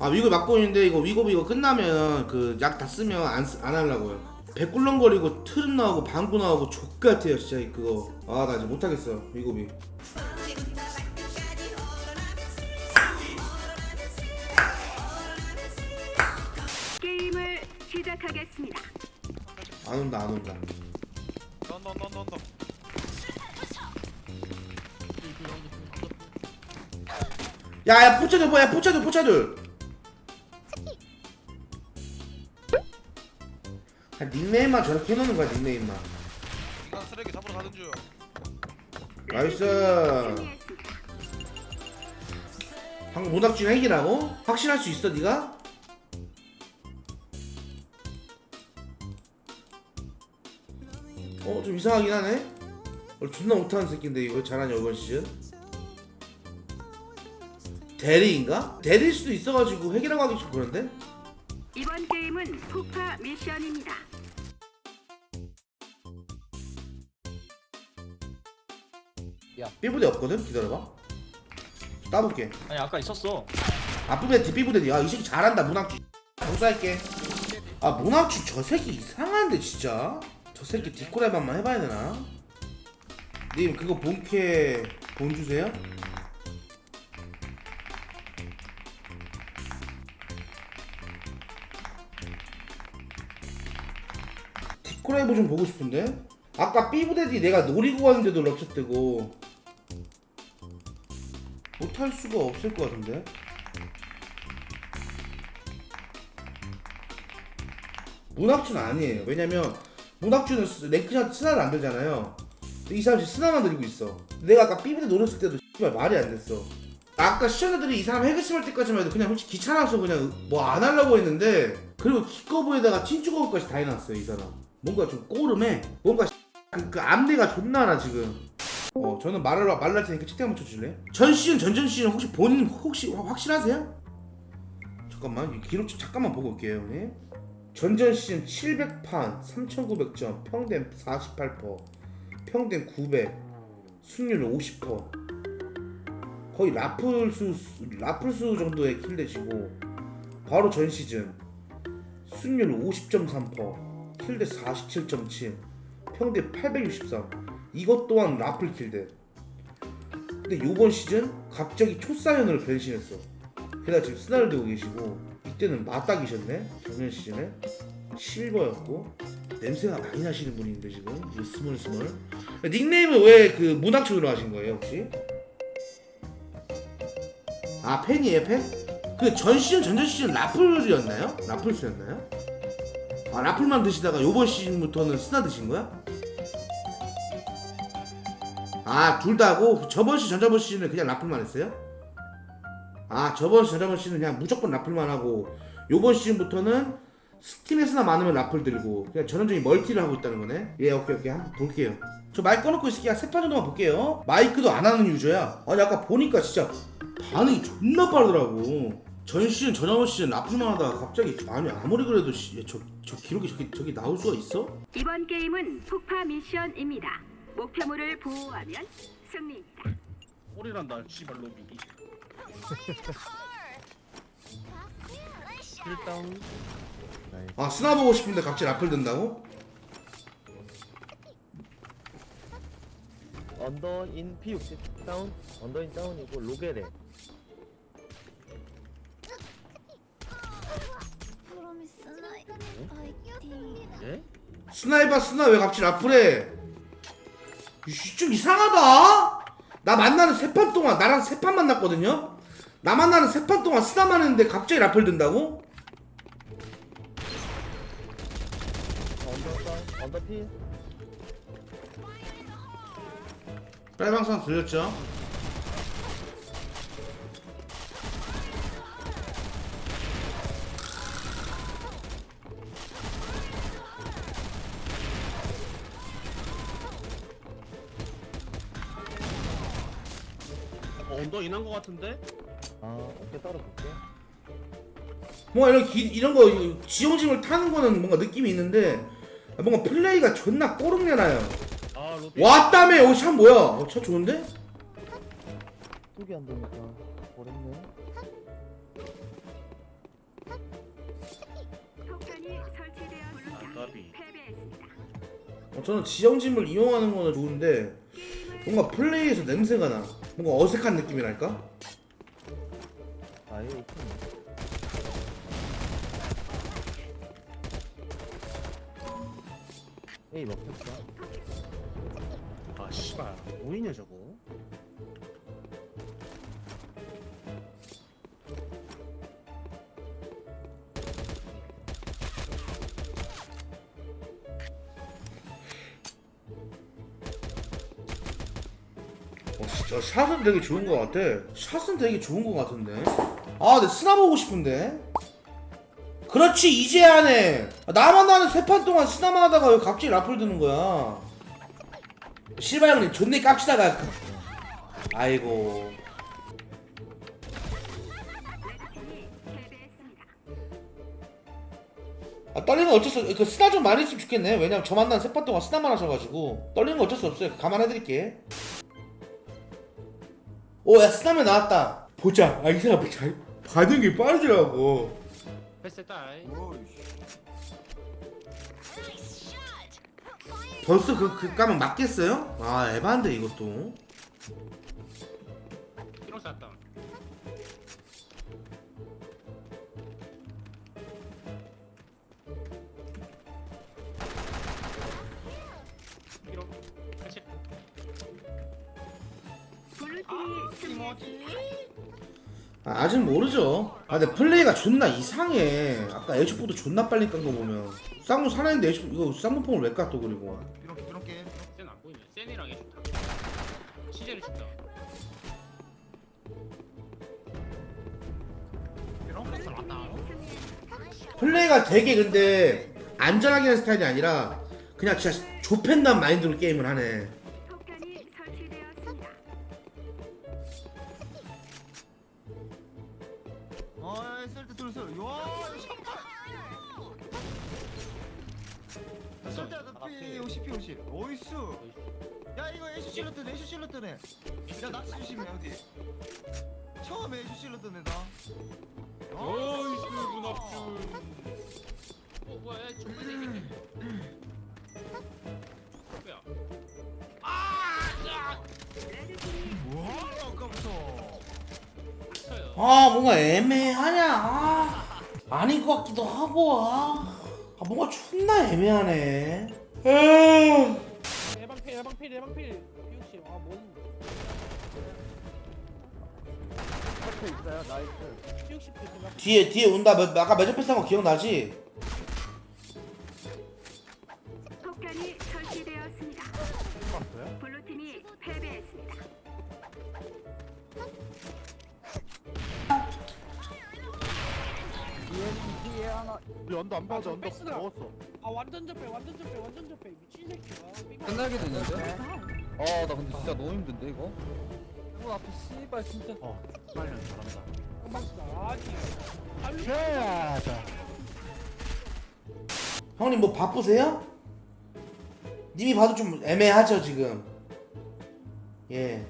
아 위급 맞고 있는데 이거 위급 이거 끝나면 그 약 다 쓰면 안, 쓰- 안 하려고요. 배꿀렁거리고 트름 나오고 방구 나오고 족같아요 진짜 이 그거. 아 나 이제 못하겠어 위급이 게임을 시작하겠습니다. 안 온다 안 온다. 넌넌 넌 넌 넌 야야 포차들 뭐야 포차들 포차들 아, 닉네임만 저렇게 해놓는 거야 닉네임만 인간 쓰레기 잡으러 가는 중 나이스. 방금 모닥진 핵이라고? 확신할 수 있어 네가? 어 좀 이상하긴 하네 원래 존나 못하는 새끼인데 이거 왜 잘하냐 이번 시즌 대리인가? 대리일 수도 있어가지고 핵이라고 하기 좀 그런데? 이번 게임은 폭파 미션입니다. B부대 없거든? 기다려봐 따볼게 아니 아까 있었어. 앞부대 뒷부대 야이 새끼 잘한다 문학주 정수할게 아 문학주 저 새끼 이상한데 진짜 저 새끼 디코레만만 해봐야 되나? 님 그거 본캐 돈 주세요? 디코레이브 좀 보고 싶은데? 아까 B부대디 내가 노리고 갔는데도 럽샷 뜨고 못할 수가 없을 것 같은데? 문학주는 아니에요. 왜냐면 스- 랭크샷 스나를 안 들잖아요. 이 사람이 스나만 들고 있어. 내가 아까 삐부대 노렸을 때도 씨발 말이 안 됐어. 아까 시청자들이 이 사람 심을 때까지만 해도 그냥 솔직히 귀찮아서 그냥 뭐 안 하려고 했는데 그리고 기꺼부에다가 친추거까지 다 해놨어요 이 사람. 뭔가 좀 꼬름해. 뭔가 그, 그 암내가 존나 나 지금. 어 저는 말을 말할 테니까 채팅 한번 쳐줄래? 전 시즌 전전 시즌 혹시 본인 혹시 확- 확실하세요? 잠깐만 이 기록 좀 잠깐만 보고 올게요 형님. 전전 시즌 700판 3,900점 평균 48% 평균 900 승률 50% 거의 라플수 라플수 정도의 킬대시고 바로 전 시즌 승률 50.3% 킬대 47.7 평균 863 이것 또한 라플 킬대 근데 요번 시즌 갑자기 초사연으로 변신했어 게다가 지금 들고 계시고 이때는 맞닥이셨네 작년 시즌에 실버였고 냄새가 많이 나시는 분인데 지금 스물스물 닉네임은 왜 그 문학촌으로 하신 거예요 혹시? 아 팬이에요 팬? 그 전 시즌 전전 시즌 라플이었나요? 라플스였나요? 아 라플만 드시다가 요번 시즌부터는 스나 드신 거야? 아 둘 다고 저번 시즌 전저번 시즌은 그냥 라플만 했어요? 아 저번 시즌 저번 시즌은 그냥 무조건 라플만 하고 요번 시즌부터는 스팀에서나 많으면 라플 들고 그냥 전형적인 멀티를 하고 있다는 거네. 예 오케이 오케이. 한번 볼게요. 저 마이크 꺼놓고 있을게요 세판 정도만 볼게요. 마이크도 안 하는 유저야. 아니 아까 보니까 진짜 반응이 존나 빠르더라고. 전 시즌 전저번 시즌 라플만 하다가 갑자기 아니 아무리 그래도 씨, 저, 저 기록이 저기, 저기 나올 수가 있어? 이번 게임은 폭파 미션입니다. 목표물을 보호하면 승리입니다. 꼴이란다 씨발 로비. 일단 아 스나 보고 싶은데 갑자기 라플 든다고? 언더인 P60 다운 언더인 다운이고 로게레 예? 스나이바 스나 왜 갑자기 라플해? 이- 좀 이상하다. 나 만나는 세 판 동안 나랑 세 판 만났거든요. 나 만나는 세 판 동안 스나만 했는데 갑자기 라플 든다고? 언더 다운 언더 P 빨방상 들렸죠? 언덕 인한 것 같은데? 아 어깨 떨어볼게 뭔가 이런 기, 이런 거 지형심을 타는 거는 뭔가 느낌이 있는데 뭔가 플레이가 존나 꼬름내 나요. 아 왔다며 어, 여기 차 뭐야? 어, 차 좋은데? 안 되니까 버렸네 아, 어, 저는 지형심을 이용하는 거는 좋은데 뭔가 플레이에서 냄새가 나. 뭔가 어색한 느낌이랄까? 아예 오픈 에이 먹혔어 아 씨발 뭐이냐 저거 어, 진짜 샷은 되게 좋은 거 같아. 샷은 되게 좋은 거 같은데. 아, 내 스나 보고 싶은데. 그렇지 이제 하네. 나만 나는 세 판 동안 스나만 하다가 왜 갑자기 라플 드는 거야? 실바 형님 존내 깝치다가. 아이고. 아, 떨리는 거 어쩔 수 없. 그 스나 좀 많이 했으면 좋겠네. 왜냐면 저 만 난 세판 동안 스나만 하셔가지고 떨리는 거 어쩔 수 없어요. 감안해드릴게. 오, 야 스나면 나왔다. 보자. 아, 이 사람 잘 반응이 빠르더라고. 패스 딸 벌써 그, 그 까면 맞겠어요? 아 에반데 이것도 이런 쌌다 아, 아직 모르죠. 아 근데 플레이가 존나 이상해. 아까 에이쇼포도 존나 빨리 깐 거 보면. 쌍무 살아있는데 에이쇼 이거 쌍무폼을 왜까또 그리고. 이렇게 이렇게. 센안 보이네. 센이랑 얘 좋다 시제를 좋다. 이런 패스 왔나? 플레이가 되게 근데 안전하게 하는 스타일이 아니라 그냥 진짜 조pen단 마인드로 게임을 하네 쓸때 피 50, 피 50. 오이스. 야 이거 애쉬 실로 뜨네 애쉬 실로 뜨네. 야 낚시 조심해 어디. 처음에 애쉬 실로 뜨네 나. 어이스 문합준 어 뭐야 정말 새끼 뭐야 레드팀이 뭐야 아까부터. 쳐요 아 뭔가 애매하냐 아, 아닌 것 같기도 하고 아, 아 뭔가 존나 애매하네. 에휴. 예방필 예방필 예방필. 비육씨 아뭔. 커트 있어요? 나이스. 비육씨 필 뒤에 뒤에 온다. 몇- 아까 매점 패스한 거 기억나지? 하나 언더 안 봐도 언더 언더 먹었어. 아 완전 접배 완전 접배 완전 접배 미친 새끼야 끝나게 되는데? 아, 나 근데 진짜 너무 힘든데, 이거? 이거 앞에 씨발 진짜. 어. 금방 쓰다 아니 아니 형님 뭐 바쁘세요? 님이 봐도 좀 애매하죠 지금 예.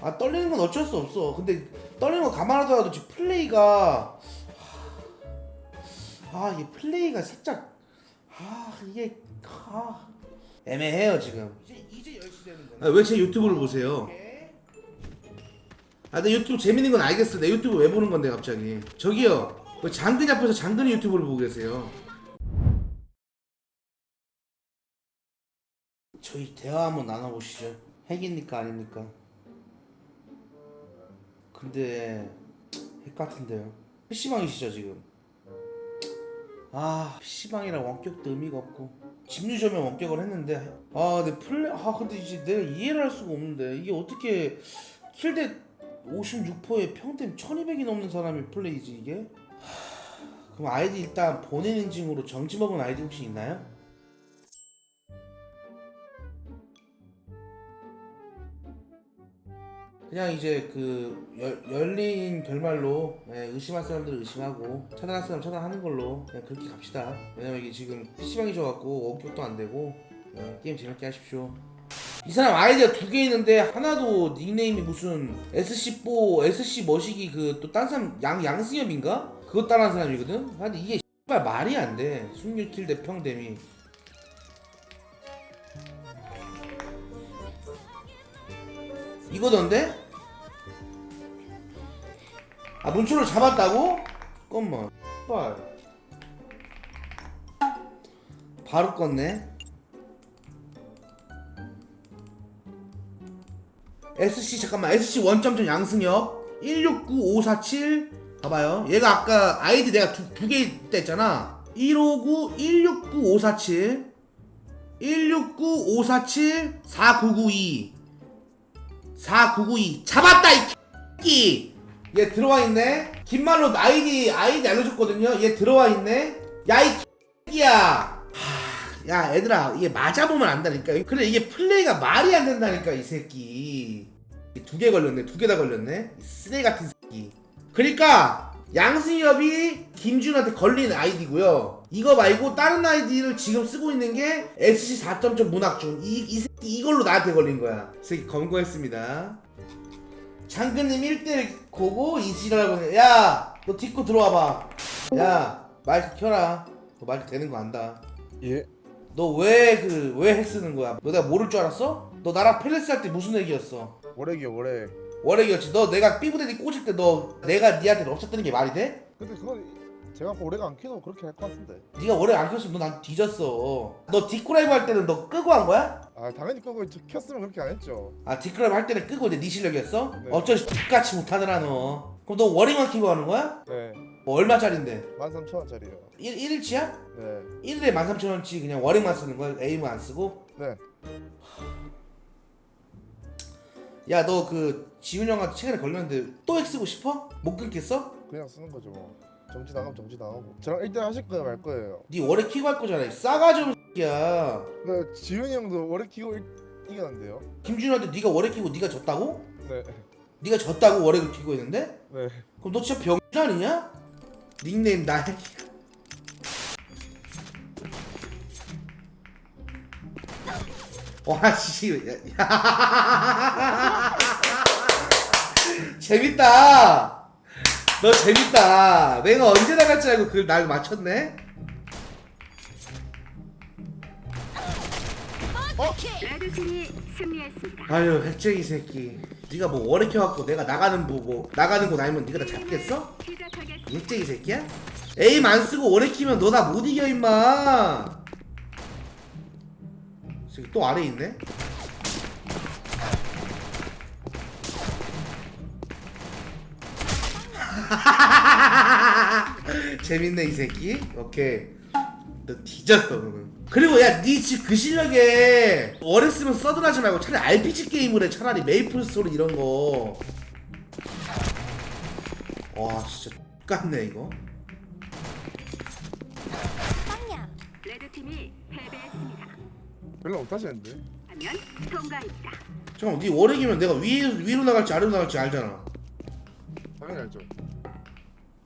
아 떨리는 건 어쩔 수 없어 근데 떨리는 거 감안하더라도 지금 플레이가 아 이게 플레이가 살짝 아 이게 아 애매해요 지금 이제 이제 10시 되는 거네 왜제 유튜브를 보세요? 아, 내 유튜브 재밌는 건 알겠어. 내 유튜브 왜 보는 건데 갑자기? 저기요, 그 장근이 앞에서 장근이 유튜브를 보고 계세요. 저희 대화 한번 나눠보시죠. 핵입니까 아닙니까? 근데 핵 같은데요. PC방이시죠 지금? 아 PC방이라 원격도 의미가 없고 집유점에 원격을 했는데 아 근데 플레 아 근데 이제 내가 이해를 할 수가 없는데 이게 어떻게 킬대 56%에 평댐 1200이 넘는 사람이 플레이지 이게? 하, 그럼 아이디 일단 본인 인증으로 정지 먹은 아이디 혹시 있나요? 그냥 이제 그 열, 열린 결말로 예, 의심할 사람들은 의심하고 차단할 사람 차단하는 걸로 그냥 그렇게 갑시다 왜냐면 이게 지금 PC방이 져갖고 원격도 안 되고 예, 게임 재밌게 하십시오 이 사람 아이디가 두개 있는데 하나도 닉네임이 무슨 SC4 SC 머시기 그 또 딴 사람 양 양승엽인가? 그거 따라한 사람이거든. 근데 이게 말이 안 돼. 16킬 대 평댐이. 이거던데? 아 문초를 잡았다고? 잠깐만 빨 바로 껐네. SC 잠깐만. SC 원점점 양승혁. 169547 봐봐요. 얘가 아까 아이디 내가 두개 있다 했잖아 159 169547 169547 4992 4992 잡았다 이 X끼! 얘 들어와 있네? 김말로 아이디 아이디 알려줬거든요? 얘 들어와 있네? 야이 X끼야! 야 얘들아 이게 맞아보면 안다니까. 그래 이게 플레이가 말이 안 된다니까 이 새끼. 두 개 걸렸네 두 개 다 걸렸네. 이 쓰레기 같은 새끼. 그러니까 양승엽이 김준한테 걸린 아이디고요 이거 말고 다른 아이디를 지금 쓰고 있는 게 SC 4.0 문학준 이, 이 새끼 이걸로 나한테 걸린 거야 이 새끼 검거했습니다 장근님 1대1 고고 이지라고 야너 딛고 들어와봐 야 마이크 켜라 너 마이크 되는 거 안다 예. 너 왜 그 왜 핵 쓰는 거야? 너 내가 모를 줄 알았어? 너 나랑 펠레스 할 때 무슨 얘기였어? 월액이요 월액. 월핵이었지. 너 내가 삐부대니 꽂을 때 너 내가 니한테 없었다는 게 말이 돼? 근데 그건 제가 월액 안 켜도 그렇게 할 것 같은데. 네가 월핵 안 켰으면 너난 뒤졌어. 너 디코라이브 할 때는 너 끄고 한 거야? 아 당연히 끄고 켰으면 그렇게 안 했죠. 아 디코라이브 할 때는 끄고 이제 네 실력이었어? 네. 어쩌지 똑같이 못하더라 너. 그럼 너 월핵만 키고 하는 거야? 네. 뭐 얼마짜린데? 13,000원짜리요. 1, 1일치야? 네. 1일에 13,000원치 그냥 월핵만 쓰는 거야? 에임은 안 쓰고? 네. 야 너 그 지훈 형한테 최근에 걸렸는데 또 핵 쓰고 싶어? 못 끊겠어? 그냥 쓰는 거죠 뭐. 정지 나가면 정지 나가고. 저랑 1대 하실 거예요 말 거예요. 네 월핵 키고 할 거잖아 이 싸가지 없는 새끼야 그 지훈이 형도 월액 키고 일- 이겼는데요. 김준호한테 네가 월핵 키고 네가 졌다고? 네. 네가 졌다고 월핵을 키고 있는데? 네. 그럼 너 진짜 병신 아니냐? 닉네임 나 와, 씨. 야, 야. 재밌다. 너 재밌다. 내가 언제 나갈 줄 알고 그걸 날 맞췄네? 승리했습니다. 아유, 핵쟁이 새끼. 네가 뭐 월에 켜갖고 내가 나가는 뭐, 뭐 나가는 곳 아니면 네가 다 잡겠어? 시작하겠습니다. 핵쟁이 새끼야? 에임 안 쓰고 오래 키면 너 나 못 이겨 임마 저기 또 아래 있네 재밌네 이 새끼 오케이 너 뒤졌어 그러면 그리고 야니 지금 그 실력에 쓰면 서든하지 말고 차라리 RPG 게임을 해 차라리 메이플 스토리 이런 거 와 진짜 X같네 이거 빵야. 레드팀이 패배했습니다. 별로 못 하시는데. 하면 통과입니다. 잠깐만 네 월핵이면 내가 위, 위로 나갈지 아래로 나갈지 알잖아 당연히 알죠.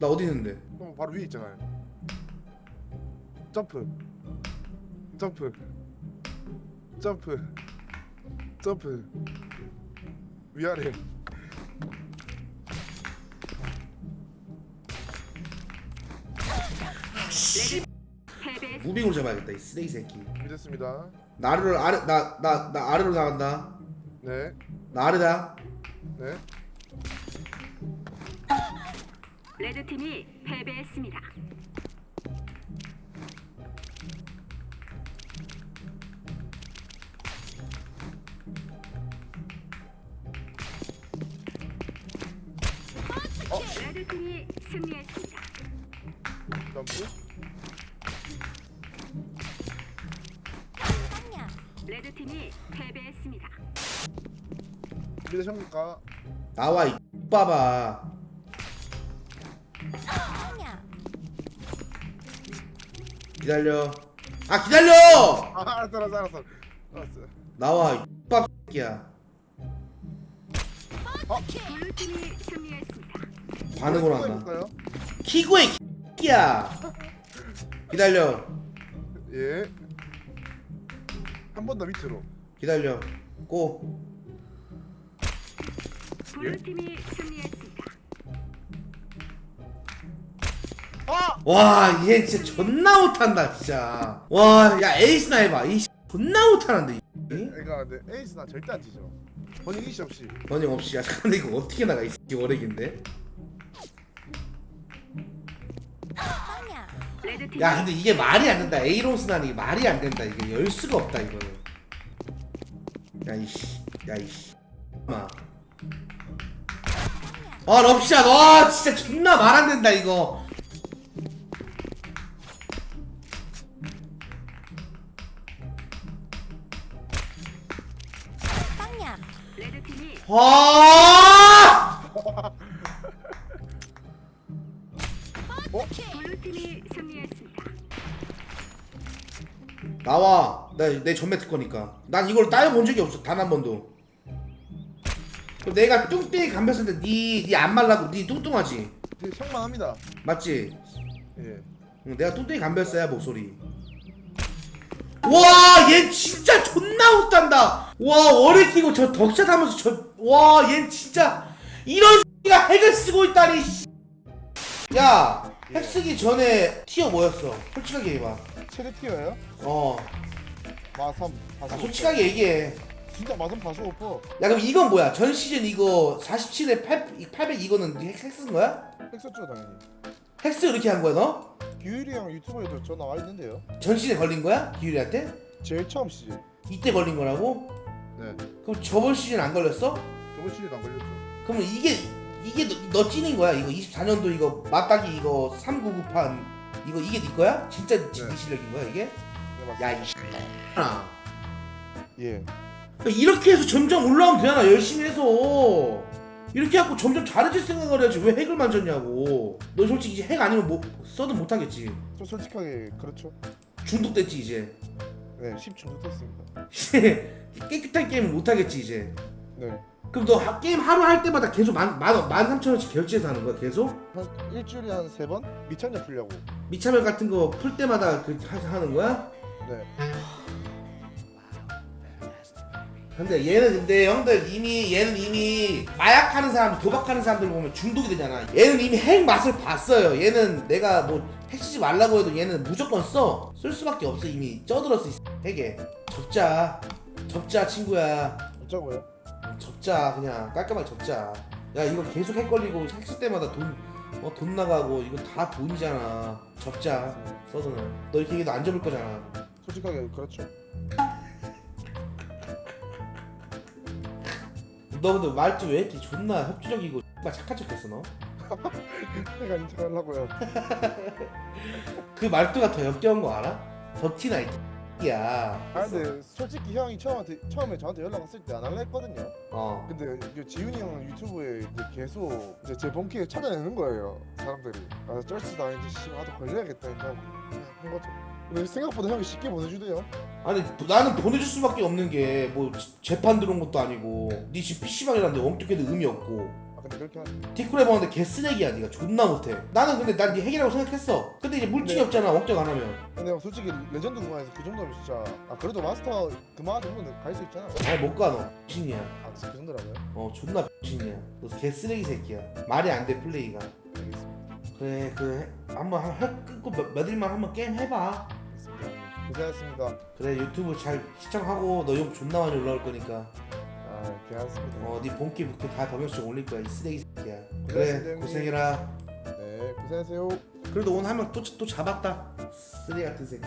나 어디 있는데 그럼 바로 위에 있잖아요. 점프. 점프. 점프. 점프. 위아래. 무빙으로 잡아야겠다 이 쓰레기 새끼 믿었습니다. 나 아래로 아래 나나나 아래로 나간다 네. 나 아래다 네. 레드팀이 패배했습니다. 레드팀이 승리했습니다. 점프. 레드팀이 패배했습니다. 믿으십니까? 나와 이 X봐봐 기다려 아 기다려 아, 알았어, 알았어, 알았어. 알았어. 나와 이 X밥 새끼야 블루팀이 승리했습니다. 반응으로 또 한다 해볼까요? 키고의 새끼야 기다려 예. 한 번 더 밑으로. 기다려 고 블루팀이 승리했습니다. 와, 얘 진짜 존나 못한다, 진짜. 와, 야, 에이스나 해봐. 이 X 존나 못하는데, 이. 그러니까 근데 에이스 나 절대 안 치죠. 번영이 씨 없이 번영 없이 야 잠깐만 이거 어떻게 나가 이 새끼 레드팀이 야 근데 이게 말이 안 된다 A롱 스나는 이게 말이 안 된다 이게 열 수가 없다 이거는 야 이씨 야 이씨 마. 아 럽샷 와 진짜 존나 말 안 된다 이거 와! 블루팀이 승리했습니다. 나와. 나내 전매 특허니까. 난 이걸 따여본 적이 없어 단 한 번도. 그럼 내가 뚱땡이 감혔을 때 니 니 안 말라고 니 뚱뚱하지? 되게 성망합니다. 맞지? 예. 응, 내가 뚱땡이 감겼어야 목소리 와 얘 진짜 존나 못한다 와 월에 끼고 저 덕샷 하면서 저 와 얘 진짜 이런 X가 핵을 쓰고 있다니 씨. 야 핵 쓰기 전에 티어 뭐였어 솔직하게 얘기해봐 최대 티어예요? 어 마삼 아, 45%. 솔직하게 얘기해 진짜 마삼 45%야 그럼 이건 뭐야 전 시즌 이거 47에 8, 800 이거는 핵, 핵쓴 거야? 했었죠 당연히 핵스 이렇게 한 거야 너? 규율이 형 유튜브에도 저 나와 있는데요 전 시즌에 걸린 거야? 기율이한테? 제일 처음 시즌 이때 걸린 거라고? 네 그럼 저번 시즌 안 걸렸어? 저번 시즌 안 걸렸죠 그러면 이게 이게 너, 너 찐인 거야? 이거 24년도 이거 맞닥이 이거 399판 이거 이게 네 거야? 진짜 네, 네. 실력인 거야 이게? 네 맞습니다 야이 아 예 이렇게 해서 점점 올라오면 되잖아 열심히 해서 이렇게 해갖고 점점 잘해질 생각을 해야지. 왜 핵을 만졌냐고. 너 솔직히 이제 핵 아니면 뭐 써도 못하겠지. 좀 솔직하게 그렇죠? 중독됐지 이제. 네 10중도 됐습니다. 깨끗한 게임은 못하겠지 이제. 네. 그럼 너 하- 게임 하루 할 때마다 계속 만, 만, 만 삼천 원씩 결제해서 하는 거야 계속? 한 일주일에 한 세 번? 미천년 풀려고? 미참열 같은 거 풀 때마다 그 하, 하는 거야? 네 근데 얘는 근데 형들 이미 얘는 이미 마약하는 사람 도박하는 사람들 보면 중독이 되잖아. 얘는 이미 핵 맛을 봤어요. 얘는 내가 뭐 핵 쓰지 말라고 해도 얘는 무조건 써. 쓸 수밖에 없어. 이미 쪄들었어 이 핵에. 접자. 접자 친구야. 어쩌고요 접자 그냥 깔끔하게 접자. 야 이거 계속 핵 걸리고 핵쓸 때마다 돈, 어, 돈 나가고 이거 다 돈이잖아. 접자. 써드는 너 이렇게 얘기도 안 접을 거잖아. 솔직하게 그렇죠 너 근데 말투 왜 이렇게 존나 협조적이고 X발 착한 척했어 너? 내가 인정하려고요. 그 말투가 더 역겨운 거 알아? 더 티나 이 X야. 아 근데 솔직히 형이 처음에 처음에 저한테 연락 왔을 때 안 할라 했거든요. 어. 근데 이게 지훈이 형은 유튜브에 이제 계속 이제 제 본캐 찾아내는 거예요 사람들이. 아 쩔스다 이제 씨 나도 걸려야겠다 이제 하고 한 거죠 근데 생각보다 형이 쉽게 보내주대요? 아니 나는 보내줄 수밖에 없는 게 뭐 재판 들어온 것도 아니고 니집 PC방이라는데 엉뚱해도 의미 없고. 아 근데 그렇게 하네 디콜 해봤는데 개쓰레기야 니가 존나 못해. 나는 근데 난네 핵이라고 생각했어. 근데 이제 물증이 네. 없잖아 엉뚱 안 하면. 근데 형 솔직히 레전드 구간에서 그 정도면 진짜 아 그래도 마스터 그마 정도는 갈 수 있잖아. 아니 못가너. 신이야. 아 진짜 그 정도라고요? 어 존나 신이야. 너 개쓰레기 새끼야. 말이 안 돼 플레이가. 알겠습니다. 그래 그 한번 한- 핵 끊고 몇, 몇 일만 한번 게임 해봐 고생하셨습니다. 그래 유튜브 잘 시청하고 너 욕 존나 많이 올라올 거니까. 아 괜찮습니다. 어 네 본캐 부캐 다 병역씩 올릴 거야 이 쓰레기 새끼야. 고생하셨습니다. 고생해라. 네 고생하세요. 그래도 오늘 한명 또, 또 잡았다. 쓰레기 같은 새끼